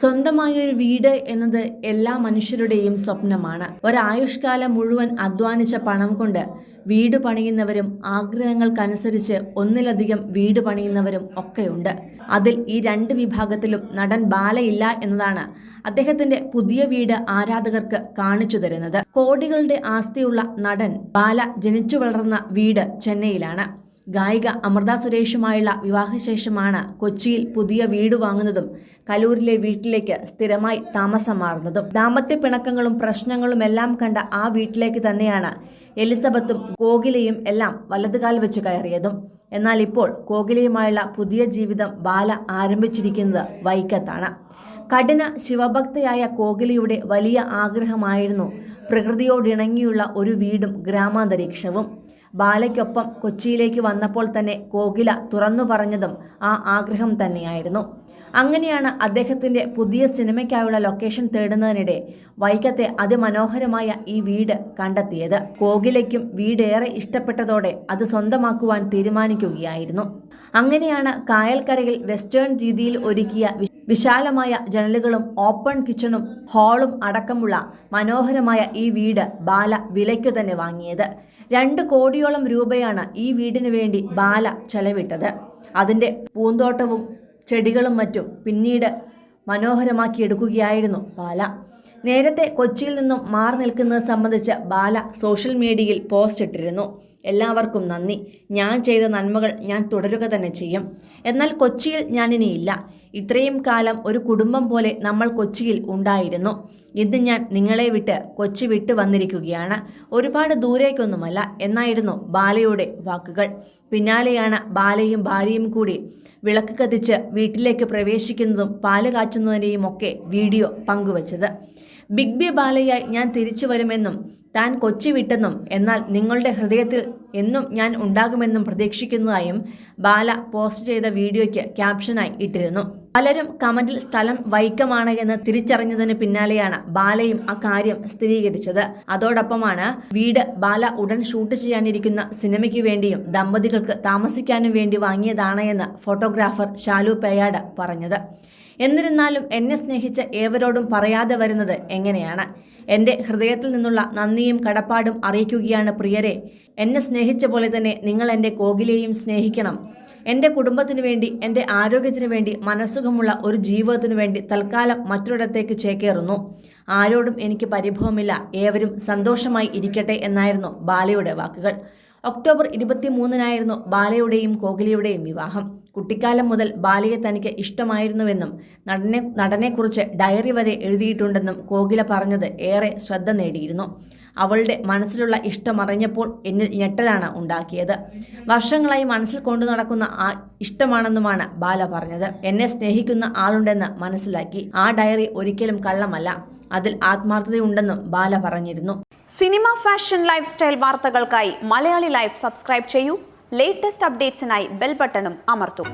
സ്വന്തമായൊരു വീട് എന്നത് എല്ലാ മനുഷ്യരുടെയും സ്വപ്നമാണ്. ഒരായുഷ്കാലം മുഴുവൻ അധ്വാനിച്ച പണം കൊണ്ട് വീട് പണിയുന്നവരും ആഗ്രഹങ്ങൾക്കനുസരിച്ച് ഒന്നിലധികം വീട് പണിയുന്നവരും ഒക്കെയുണ്ട്. അതിൽ ഈ രണ്ട് വിഭാഗത്തിലും നടൻ ബാലയില്ല എന്നതാണ് അദ്ദേഹത്തിന്റെ പുതിയ വീട് ആരാധകർക്ക് കാണിച്ചു തരുന്നത്. കോടികളുടെ ആസ്തിയുള്ള നടൻ ബാല ജനിച്ചു വളർന്ന വീട് ചെന്നൈയിലാണ്. ഗായിക അമൃത സുരേഷുമായുള്ള വിവാഹശേഷമാണ് കൊച്ചിയിൽ പുതിയ വീട് വാങ്ങുന്നതും കലൂരിലെ വീട്ടിലേക്ക് സ്ഥിരമായി താമസം മാറുന്നതും. ദാമ്പത്യ പിണക്കങ്ങളും പ്രശ്നങ്ങളും എല്ലാം കണ്ട ആ വീട്ടിലേക്ക് തന്നെയാണ് എലിസബത്തും കോകിലയും എല്ലാം വലതുകാൽ വെച്ച് കയറിയതും. എന്നാൽ ഇപ്പോൾ കോകിലയുമായുള്ള പുതിയ ജീവിതം ബാല ആരംഭിച്ചിരിക്കുന്നത് വൈക്കത്താണ്. കഠിന ശിവഭക്തയായ കോകിലയുടെ വലിയ ആഗ്രഹമായിരുന്നു പ്രകൃതിയോടിണങ്ങിയുള്ള ഒരു വീടും ഗ്രാമാന്തരീക്ഷവും. ബാലയ്ക്കൊപ്പം കൊച്ചിയിലേക്ക് വന്നപ്പോൾ തന്നെ കോകില തുറന്നു പറഞ്ഞതും ആ ആഗ്രഹം തന്നെയായിരുന്നു. അങ്ങനെയാണ് അദ്ദേഹത്തിന്റെ പുതിയ സിനിമയ്ക്കായുള്ള ലൊക്കേഷൻ തേടുന്നതിനിടെ വൈക്കത്തെ അതിമനോഹരമായ ഈ വീട് കണ്ടെത്തിയത്. കോകിലയ്ക്കും വീടേറെ ഇഷ്ടപ്പെട്ടതോടെ അത് സ്വന്തമാക്കുവാൻ തീരുമാനിക്കുകയായിരുന്നു. അങ്ങനെയാണ് കായൽക്കരയിൽ വെസ്റ്റേൺ രീതിയിൽ ഒരുക്കിയ വിശാലമായ ജനലുകളും ഓപ്പൺ കിച്ചണും ഹാളും അടക്കമുള്ള മനോഹരമായ ഈ വീട് ബാല വിലയ്ക്കു തന്നെ വാങ്ങിയത്. രണ്ട് കോടിയോളം രൂപയാണ് ഈ വീടിന് വേണ്ടി ബാല ചെലവിട്ടത്. അതിന്റെ പൂന്തോട്ടവും ചെടികളും മറ്റും പിന്നീട് മനോഹരമാക്കിയെടുക്കുകയായിരുന്നു ബാല. നേരത്തെ കൊച്ചിയിൽ നിന്നും മാറി നിൽക്കുന്നത് സംബന്ധിച്ച് ബാല സോഷ്യൽ മീഡിയയിൽ പോസ്റ്റ് ഇട്ടിരുന്നു. എല്ലാവർക്കും നന്ദി. ഞാൻ ചെയ്ത നന്മകൾ ഞാൻ തുടരുക തന്നെ ചെയ്യും. എന്നാൽ കൊച്ചിയിൽ ഞാനിനിയില്ല ഇത്രയും കാലം ഒരു കുടുംബം പോലെ നമ്മൾ കൊച്ചിയിൽ ഉണ്ടായിരുന്നു. ഇന്ന് ഞാൻ നിങ്ങളെ വിട്ട് കൊച്ചി വിട്ട് വന്നിരിക്കുകയാണ്. ഒരുപാട് ദൂരേക്കൊന്നുമല്ല എന്നായിരുന്നു ബാലയുടെ വാക്കുകൾ. പിന്നാലെയാണ് ബാലയും ഭാര്യയും കൂടി വിളക്ക് കത്തിച്ച് വീട്ടിലേക്ക് പ്രവേശിക്കുന്നതും പാൽ കാച്ചുന്നതിന്റെയും ഒക്കെ വീഡിയോ പങ്കുവച്ചത്. ബിഗ് ബി ബാലയായി ഞാൻ തിരിച്ചു വരുമെന്നും താൻ കൊച്ചി വിട്ടെന്നും എന്നാൽ നിങ്ങളുടെ ഹൃദയത്തിൽ എന്നും ഞാൻ ഉണ്ടാകുമെന്നും പ്രതീക്ഷിക്കുന്നതായും ബാല പോസ്റ്റ് ചെയ്ത വീഡിയോയ്ക്ക് ക്യാപ്ഷനായി ഇട്ടിരുന്നു. പലരും കമന്റിൽ സ്ഥലം വൈക്കമാണ് എന്ന് തിരിച്ചറിഞ്ഞതിന് പിന്നാലെയാണ് ബാലയും അക്കാര്യം സ്ഥിരീകരിച്ചത്. അതോടൊപ്പമാണ് വീട് ബാല ഉടൻ ഷൂട്ട് ചെയ്യാനിരിക്കുന്ന സിനിമയ്ക്ക് വേണ്ടിയും ദമ്പതികൾക്ക് താമസിക്കാനും വേണ്ടി വാങ്ങിയതാണ് എന്ന് ഫോട്ടോഗ്രാഫർ ഷാലു പേയാട് പറഞ്ഞത്. എന്നിരുന്നാലും എന്നെ സ്നേഹിച്ച ഏവരോടും പറയാതെ വരുന്നത് എങ്ങനെയാണ്? എന്റെ ഹൃദയത്തിൽ നിന്നുള്ള നന്ദിയും കടപ്പാടും അറിയിക്കുകയാണ് പ്രിയരെ. എന്നെ സ്നേഹിച്ച പോലെ തന്നെ നിങ്ങൾ എന്റെ കോകിലെയും സ്നേഹിക്കണം. എന്റെ കുടുംബത്തിനു വേണ്ടി എന്റെ ആരോഗ്യത്തിനു വേണ്ടി മനസ്സുഖമുള്ള ഒരു ജീവിതത്തിനു വേണ്ടി തൽക്കാലം മറ്റൊരിടത്തേക്ക് ചേക്കേറുന്നു. ആരോടും എനിക്ക് പരിഭവമില്ല. ഏവരും സന്തോഷമായി ഇരിക്കട്ടെ എന്നായിരുന്നു ബാലയുടെ വാക്കുകൾ. ഒക്ടോബർ ഇരുപത്തിമൂന്നിനായിരുന്നു ബാലയുടെയും കോകിലയുടെയും വിവാഹം. കുട്ടിക്കാലം മുതൽ ബാലയെ തനിക്ക് ഇഷ്ടമായിരുന്നുവെന്നും നടനെ നടനെക്കുറിച്ച് ഡയറി വരെ എഴുതിയിട്ടുണ്ടെന്നും കോകില പറഞ്ഞത് ഏറെ ശ്രദ്ധ നേടിയിരുന്നു. അവളുടെ മനസ്സിലുള്ള ഇഷ്ടമറിഞ്ഞപ്പോൾ എന്നിൽ ഞെട്ടലാണ് ഉണ്ടാക്കിയത്. വർഷങ്ങളായി മനസ്സിൽ കൊണ്ടു നടക്കുന്ന ആ ഇഷ്ടമാണെന്നുമാണ് ബാല പറഞ്ഞത്. എന്നെ സ്നേഹിക്കുന്ന ആളുണ്ടെന്ന് മനസ്സിലാക്കി. ആ ഡയറി ഒരിക്കലും കള്ളമല്ല. അതിൽ ആത്മാർത്ഥതയുണ്ടെന്നും ബാല പറഞ്ഞിരുന്നു. സിനിമ ഫാഷൻ ലൈഫ് സ്റ്റൈൽ വാർത്തകൾക്കായി മലയാളി ലൈഫ് സബ്സ്ക്രൈബ് ചെയ്യൂ. ലേറ്റസ്റ്റ് അപ്ഡേറ്റ്സിനായി ബെൽ ബട്ടണും അമർത്തും.